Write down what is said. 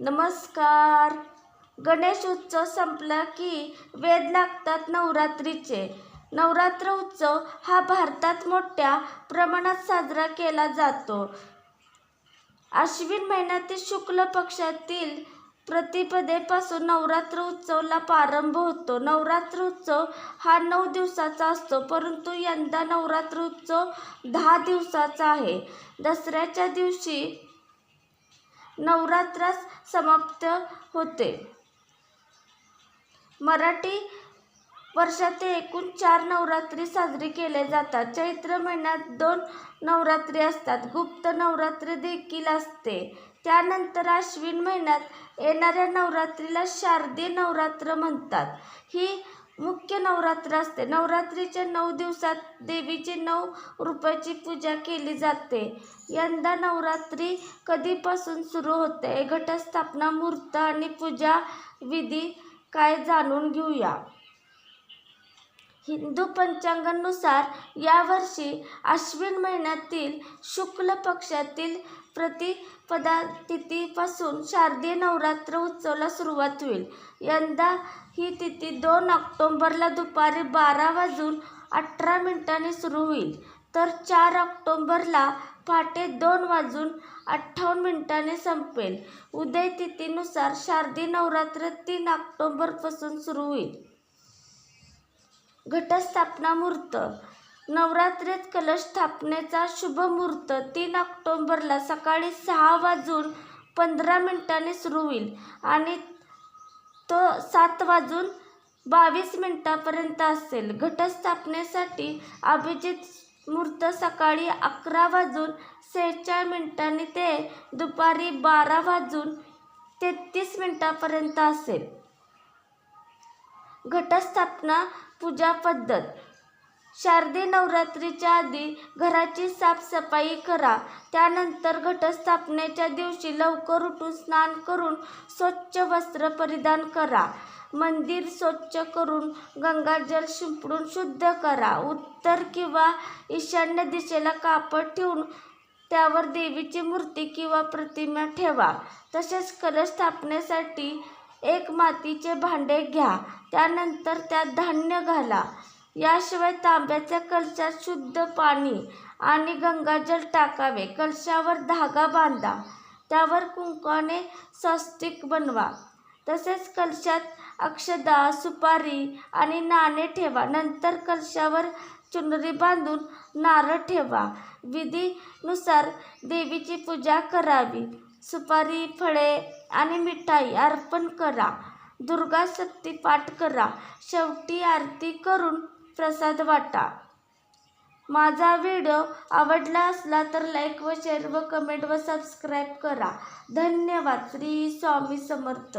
नमस्कार. गणेश उत्सव संपला की वेद लागतात नवरात्रीचे. नवरात्र उत्सव हा भारतात मोठ्या प्रमाणात साजरा केला जातो. आश्विन महिन्यातील शुक्ल पक्षातील प्रतिपदेपासून नवरात्र उत्सवला प्रारंभ होतो. नवरात्र उत्सव हा नऊ दिवसाचा असतो परंतु यंदा नवरात्र उत्सव दहा दिवसाचा आहे. दसऱ्याच्या दिवशी नवरात्रास समाप्त होते. मराठी वर्षात एकूण चार नवरात्री साजरी केले जातात. चैत्र महिन्यात दोन नवरात्री असतात. गुप्त नवरात्री देखील असते. त्यानंतर आश्विन महिन्यात येणाऱ्या नवरात्रीला शारदीय नवरात्र म्हणतात. ही मुख्य नवरात्र असते. नवरात्रीच्या नऊ दिवसात देवीची नऊ रूपाची पूजा केली जाते. यंदा नवरात्री कधीपासून सुरू होते? घटस्थापना मुहूर्त आणि पूजा विधी काय जाणून घेऊया? हिंदू पंचांगानुसार यावर्षी आश्विन महिन्यातील शुक्ल पक्षातील प्रतिपदा तिथीपासून शारदीय नवरात्र उत्सवाला सुरुवात होईल. यंदा ही तिथी दोन ऑक्टोंबरला दुपारी बारा वाजून अठरा मिनिटांनी सुरू होईल. तर चार ऑक्टोंबरला पहाटे दोन वाजून अठ्ठावन्न मिनिटांनी संपेल. उदय तिथीनुसार शारदीय नवरात्र तीन ऑक्टोंबरपासून सुरू होईल. घटस्थापना मुहूर्त नवरात्रीत कलश स्थापनेचा शुभ मुहूर्त तीन ऑक्टोंबरला सकाळी सहा वाजून पंधरा मिनिटांनी सुरू होईल आणि तो सात वाजून बावीस मिनिटापर्यंत असेल. घटस्थापनेसाठी अभिजित मुहूर्त सकाळी अकरा वाजून सेहेचाळीस मिनिटांनी ते दुपारी बारा वाजून तेहतीस मिनिटापर्यंत असेल. घटस्थापना पूजा पद्धत. शारदीय नवरात्रीच्या आधी घराची साफसफाई करा. त्यानंतर घटस्थापनेच्या दिवशी लवकर उठून स्नान करून स्वच्छ वस्त्र परिधान करा. मंदिर स्वच्छ करून गंगाजल शिंपडून शुद्ध करा. उत्तर किंवा ईशान्य दिशेला कापड ठेवून त्यावर देवीची मूर्ती किंवा प्रतिमा ठेवा. तसेच कलश स्थापनेसाठी एक मातीचे भांडे घ्या त्यानंतर त्यात धान्य घाला. याशिवाय तांब्याच्या कलशात शुद्ध पाणी आणि गंगाजल टाकावे. कलशावर धागा बांधा त्यावर कुंकाने स्वस्तिक बनवा. तसेच कलशात अक्षदा सुपारी आणि नाणे ठेवा. नंतर कलशावर चुनरी बांधून नारळ ठेवा. विधीनुसार देवीची पूजा करावी. सुपारी फळे आणि मिठाई अर्पण करा. दुर्गा सप्ती पाठ करा. शेवटी आरती करून प्रसाद वाटा. माझा व्हिडिओ आवडला असला तर लाईक व शेअर व कमेंट व सबस्क्राईब करा. धन्यवाद. श्री स्वामी समर्थ.